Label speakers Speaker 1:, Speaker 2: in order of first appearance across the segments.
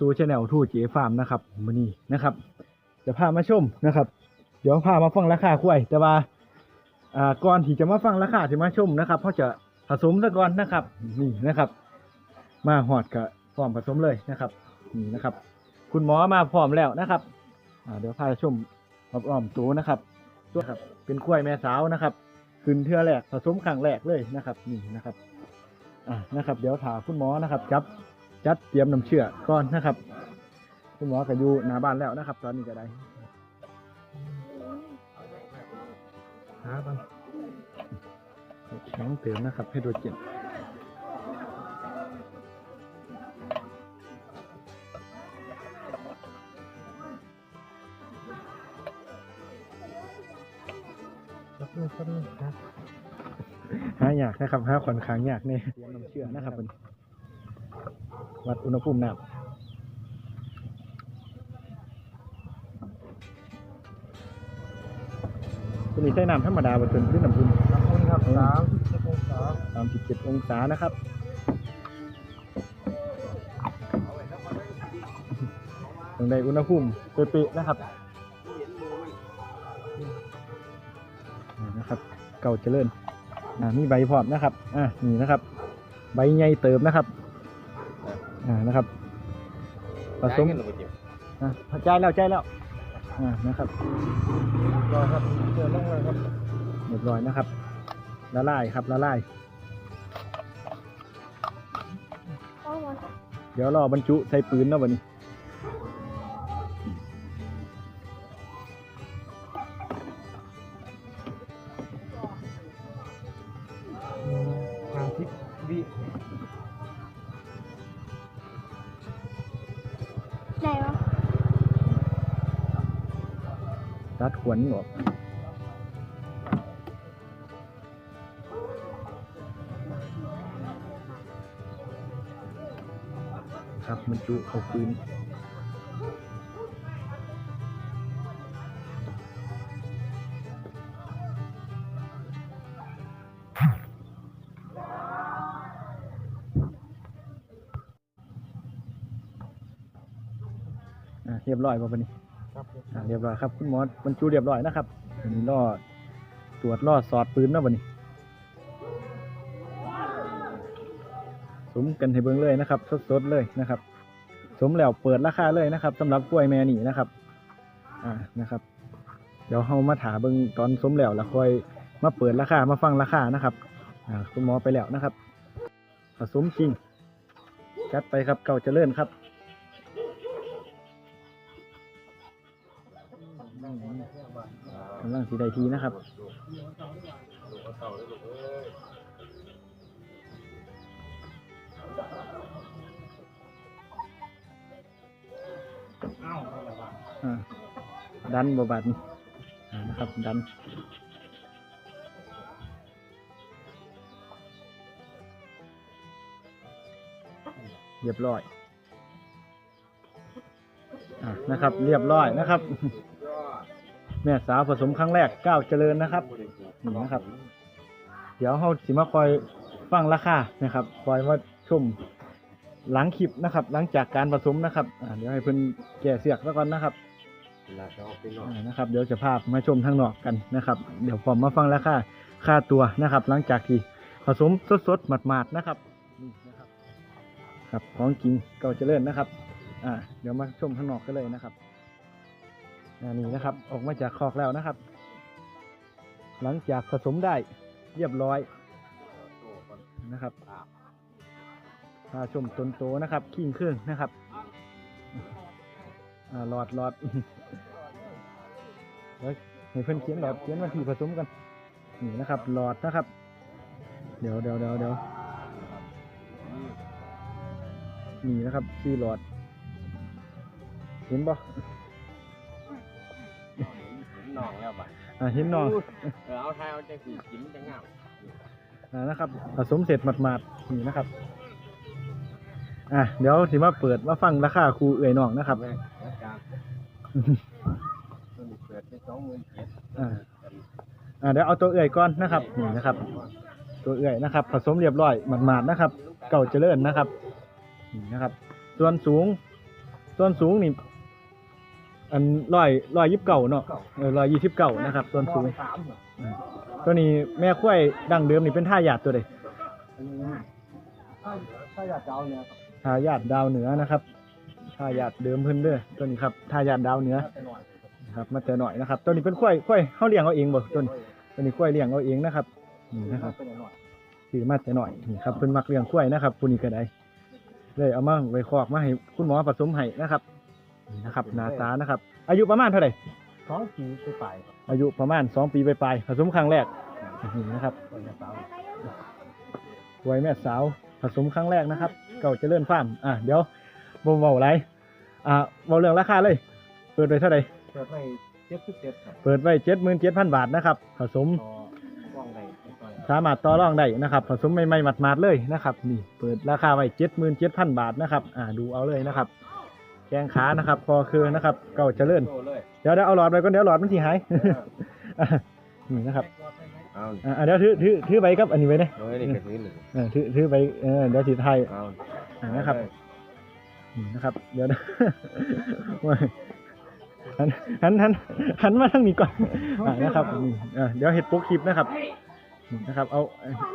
Speaker 1: สู่ชแนลทูเจฟาร์มนะครับมือนี้นะครับ จะพามาชมนะครับ เดี๋ยวพามาฟังราคาควายแต่ว่าอ่าก่อนที่จะมาฟังราคาที่มาชมนะครับเขาจะผสมซะก่อนนะครับ นี่นะครับ มาหอดกับพร้อมผสมเลยนะครับนี่นะครับ คุณหมอมาพร้อมแล้วนะครับอ่าเดี๋ยวพาชมรอบๆตัวนะครับตัวครับ เป็นควายแม่สาวนะครับขึ้นเทือแรกผสมครั้งแรกเลยนะครับ นี่นะครับอ่านะครับ เดี๋ยวถาคุณหมอนะครับจับ จัดเตรียมน้ำเชื่อก่อนนะครับ คุณหมอก็อยู่หน้าบ้านแล้วนะครับ ตอนนี้ก็ได้หาบ้างแข็งเติมนะครับให้โดรเจน
Speaker 2: ยกมือขึ้นครับ
Speaker 1: หายากนะครับหาค่อนข้างยากเนี่ยเตรียมน้ำเชื่อนะครับมัน วัดอุณหภูมิน้ำตัวนี้ใช้น้ำธรรมดาบนเป็นพื้นน้ำพุน
Speaker 2: ขอบคุณครับสามสิบองศา
Speaker 1: สามสิบเจ็ดองศานะครับตรงใดอุณหภูมิเป๊ะๆนะครับนะครับ เก่าเจริญอ่ามีใบพร้อมนะครับ อ่านี่นะครับ ใบใหญ่เติมนะครับ อ่านะครับผสมอ่าใจายแล้วใจายแล้วอ่านะครับ
Speaker 2: รอครับเชิญลงเลยครับ
Speaker 1: เรียบร้อยนะครับละลายครับละลายเดี๋ยวรอบรรจุใส่ปืนเนาะวันนี้
Speaker 2: ทางทิศวิ
Speaker 1: ตัดขวนออกครับบรรจุเข้าปืนเรียบร้อยป่ะวันนี้
Speaker 2: ครับผม
Speaker 1: อ่า เรียบร้อยครับคุณหมอบรรจุเรียบร้อยนะครับอันนี้รอตรวจรอสอดปืนเนาะวันนี้สมกันให้เบิ่งเลยนะครับ สดๆเลยนะครับ สมแล้วเปิดราคาเลยนะครับสำหรับกล้วยแม่นี่นะครับ อ่านะครับ เดี๋ยวเฮามาถาเบิ่งตอนสมแล้วแล้วค่อยมาเปิดราคามาฟังราคานะครับ อ่าคุณหมอไปแล้วนะครับผสมจริงจัดไปครับเก่าเจริญครับำลังสีใดทีนะครับาดันบบัดนนะครับ ดันเรียบร้อยอ่านะครับ เรียบร้อยนะครับ แม่สาวผสมครั้งแรกก้าวเจริญนะครับนี่นะครับ เดี๋ยวเราสิมาคอยฟังราคานะครับคอยมาชมหลังคลิปนะครับ หลังจากการผสมนะครับอ่าเดี๋ยวให้เพิ่นแก่เสือกแล้วก่อนนะครับอ่านะครับ เดี๋ยวจะพามาชมทางนอกกันนะครับ เดี๋ยวผมมาฟังราคาค่าตัวนะครับ หลังจากที่ผสมสดๆหมาดๆนะครับนี่นะครับ ครับของจริงเก่าเจริญนะครับ อ่า เดี๋ยวมาชมข้างนอกกันเลยนะครับ อ่านี่นะครับ ออกมาจากคอกแล้วนะครับ หลังจากผสมได้เรียบร้อยนะครับพาชมตนโตนะครับขิงเครื่องนะครับหลอดหลอดเดี๋ยวให้เพิ่อนเขียนหลอดเขียนวันที่ผสมกันนี่นะครับหลอดนะครับ เดี๋ยวเดี๋ยวเดี๋ยวเดี๋ยวนี่นะครับชื่อหลอด เห็นบ่
Speaker 2: น้องแล้วป่ะ
Speaker 1: อ่าเห็นน้อง
Speaker 2: เออเอาไทยเอาใจสีกินจะงาม
Speaker 1: อ่านะครับผสมเสร็จหมาดๆนี่นะครับอะเดี๋ยวสิมาเปิดมาฟังราคาครูเอื่อยน้องนะครับ
Speaker 2: แม่อาจารย์ตัวนี้เปิดไปสองหมื่นเจ็ด
Speaker 1: อ่าอ่าเดี๋ยวเอาตัวเอื่อยก่อนนะครับนี่นะครับ ตัวเอื่อยนะครับ ผสมเรียบร้อยหมาดๆนะครับ เก่าเจริญนะครับนี่นะครับ ส่วนสูง ส่วนสูงนี่ อันร้อยร้อยยิบเก่าเนาะเออร้อยยี่สิบเก่านะครับส่วนสูง
Speaker 2: สามเหรอ
Speaker 1: ตัวนี้แม่ควายดั้งเดิมนี่เป็นท่ายาดตัวใด
Speaker 2: อันนี้นะถ้าถ้าอยากจะเอาเนี่ยครับ
Speaker 1: ทายาทดาวเหนือนะครับทายาทเดิมเพิ่นเด้อตัวนี้ครับทายาทดาวเหนือ
Speaker 2: แต่หน่อย
Speaker 1: นะครับมาแต่หน่อยนะครับตัวนี้เป็นควายควายเฮาเลี้ยงเอาเองบ่ตัวนี้ตัวนี้ควายเลี้ยงเอาเองนะครับนี่นะครับ
Speaker 2: แต่หน่อย
Speaker 1: ซื้อมาแต่หน่อยนี่ครับเพิ่นมักเลี้ยงควายนะครับผู้นี้ก็ได้เลยเอามาไว้คอกมาให้คุณหมอผสมให้นะครับ นี่นะครับหน้าตานะครับ อายุประมาณเท่าไหร่
Speaker 2: สองปีไปไปครับ
Speaker 1: อายุประมาณ 2 ปีปลายๆผสมครั้งแรกนี่นะครับ
Speaker 2: คนจะสาว
Speaker 1: ไว้แม่สาวผสมครั้งแรกนะครับ เก่าเจริญฟาร์มอะเดี๋ยวบ่เว้าไรอ่าเว้าเรื่องราคาเลย เปิดไว้เท่าไหร่
Speaker 2: เปิดให้เจ็ดสิบเจ็ดครับ
Speaker 1: เปิดไว้77,000บาทนะครับ ผสม
Speaker 2: ต่อว่องใดไม่ต่อย
Speaker 1: สามารถต่อรองได้นะครับ ผสมใหม่ๆหมาดๆเลยนะครับ นี่เปิดราคาไว้77,000บาทนะครับ อ่าดูเอาเลยนะครับ แกงขานะครับ คอคือนะครับ เก่าเจริญ
Speaker 2: โตเลย
Speaker 1: เดี๋ยวเดี๋ยวเอาหลอดไปก่อนเดี๋ยวหลอดมันสิหายอะนี่นะครับ
Speaker 2: เอา
Speaker 1: อ่าเดี๋ยวถือถือถือใบครับอันนี้ไว้นะ
Speaker 2: เอาไว้นี่กระซื้อหนึ่ง
Speaker 1: เออถือถือใบเออเดี๋ยวสิไทย
Speaker 2: เอา
Speaker 1: อ่านะครับนี่นะครับ เดี๋ยวนะว่าหันหันหันหันมาทางนี้ก่อนอ่านะครับนี่อ่าเดี๋ยวเห็ดโป๊กคลิปนะครับนี่นะครับ เอา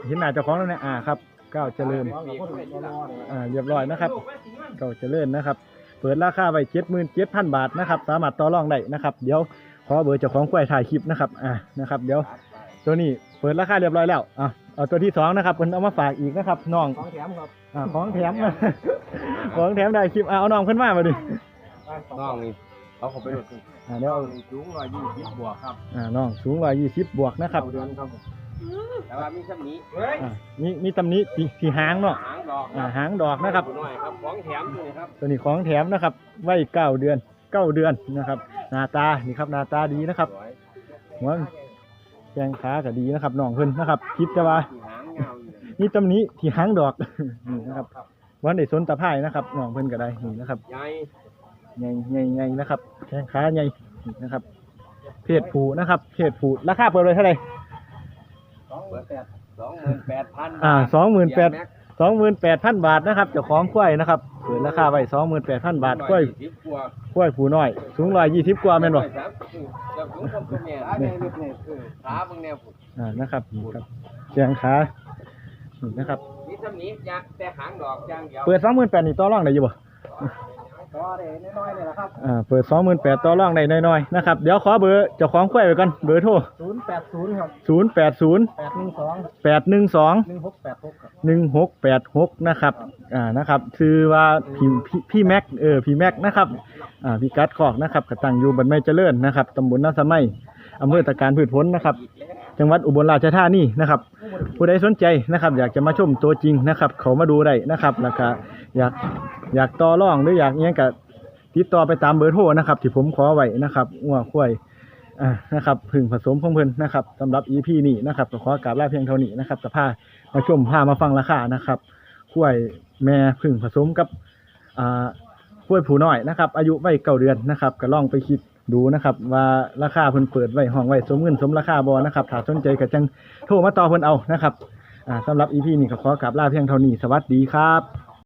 Speaker 1: เห็นหน้าเจ้าของแล้วเนี่ยอ่าครับก้าวเจริญ อ่าเรียบร้อยนะครับก้าวเจริญนะครับ เปิดราคาไว้เจ็ดหมื่นเจ็ดพันบาทนะครับ สามารถต่อรองได้นะครับ เดี๋ยวขอเบอร์เจ้าของกล้วยถ่ายคลิปนะครับ อ่านะครับ เดี๋ยวตัวนี้เปิดราคาเรียบร้อยแล้ว อ่าเอาตัวที่สองนะครับเพิ่นเอามาฝากอีกนะครับน้อง
Speaker 2: ของแถมครับ
Speaker 1: อ่าของแถมของแถมได้คลิปอ่าเอาน้องขึ้นมามาดิ
Speaker 2: น้องนี่เอาเขาไปดูด
Speaker 1: อ่าเดี๋ยวเอา
Speaker 2: สูงร้อยยี่สิบบวกครับ
Speaker 1: อ่าน้องสูงร้อยยี่สิบบวกนะครับ
Speaker 2: เดือนครับ แต่ว่ามีชั้นนี้
Speaker 1: อ่ามีมีตำหนี้ที่ที่หางเนาะ
Speaker 2: หางดอก
Speaker 1: อ่าหางดอกนะครับ
Speaker 2: หน่อยครับของแถมตัวนี้ครับ
Speaker 1: ตัวนี้ของแถมนะครับไว้เก้าเดือนเก้าเดือนนะครับ หน้าตานี่ครับหน้าตาดีนะครับ
Speaker 2: สวย
Speaker 1: หัวแข้งขาก็ดีนะครับน้องเพิ่นนะครับ คิดจะว่า
Speaker 2: หางยาวอยู่เลย
Speaker 1: มีตำหนี้ที่หางดอก นี่นะครับวันได้สนตะไคร่นะครับน้องเพิ่นก็ได้นี่นะครับ
Speaker 2: ใหญ่
Speaker 1: ใหญ่ใหญ่ใหญ่นะครับแข้งขาใหญ่นี่นะครับ เพศผู้นะครับเพศผู้ราคาเปิดไว้เท่าไหร่
Speaker 2: สองหมื่นแปดสองหมื่นแปดพัน
Speaker 1: อ่าสองหมื่นแปดสองหมื่นแปดพันบาทนะครับเจ้าของกล้วยนะครับเปิดราคาไว้สองหมื่นแปดพันบาทกล้วย
Speaker 2: สิบกว่าก
Speaker 1: ล้วยผูน้อย สูงร้อยยี่สิบกว่าแม่นบ่
Speaker 2: ร้อยสามสิบเกือบสูงกว่าตัวแม่ขาแม่นิดหนึ่งเออขาเบิ่งแนวผุด
Speaker 1: อ่านะครับนี่ครับแข้งขานี่นะครับ
Speaker 2: นี่ทำนี้ยางแต่หางดอกอย่างเดียว
Speaker 1: เปิดสองหมื่นแปดนี่ต่อรองได้อยู่บ่
Speaker 2: ก็ได้น้อยๆเลยนะครับ
Speaker 1: อ่าเปิดสองหมื่นแปดต่อรองได้น้อยๆนะครับเดี๋ยวขอเบอร์เจ้าของกล้วยไว้ก่อนเบอร์โทร
Speaker 2: ศูนย์แปดศูนย์ครับ
Speaker 1: ศูนย์แปดศูนย์
Speaker 2: แปดหนึ่งสอง
Speaker 1: แปดหนึ่งสอง
Speaker 2: หนึ่งหกแปดหกครับ
Speaker 1: หนึ่งหกแปดหกนะครับอ่านะครับคือว่าพี่พี่พี่แม็กเออพี่แม็กนะครับอ่าพี่กัดคอกนะครับกตั้งอยู่บันไม้เจริญนะครับตำบลนาสะไมัยอำเภอตะการพืชผลนะครับ จังหวัดอุบลราชธานีนะครับ ผู้ใดสนใจนะครับ อยากจะมาชมตัวจริงนะครับ เขามาดูได้นะครับแล้วก็ อยากอยากต่อรองหรืออยากเงี้ยกับติดต่อไปตามเบอร์โทรนะครับ ที่ผมขอไว้นะครับงัวควายอ่านะครับพึ่งผสมของเพิ่นนะครับสำหรับ EP นี้นะครับก็ขอกราบลาเพียงเท่านี้นะครับจะพามาชมพามาฟังราคานะครับกล้ยแม่พึ่งผสมกับอ่ากล้ยผูน้อยนะครับ อายุไว้เก้าเดือนนะครับก็ลองไปคิดดูนะครับว่าราคาเพิ่นเปิดไว้ห้องไว้สมเงินสมราคาบ่นะครับถ้าสนใจก็จังโทรมาต่อเพิ่นเอานะครับอ่าสำหรับ EP นี้ก็ขอกราบลาเพียงเท่านี้สวัสดีครับ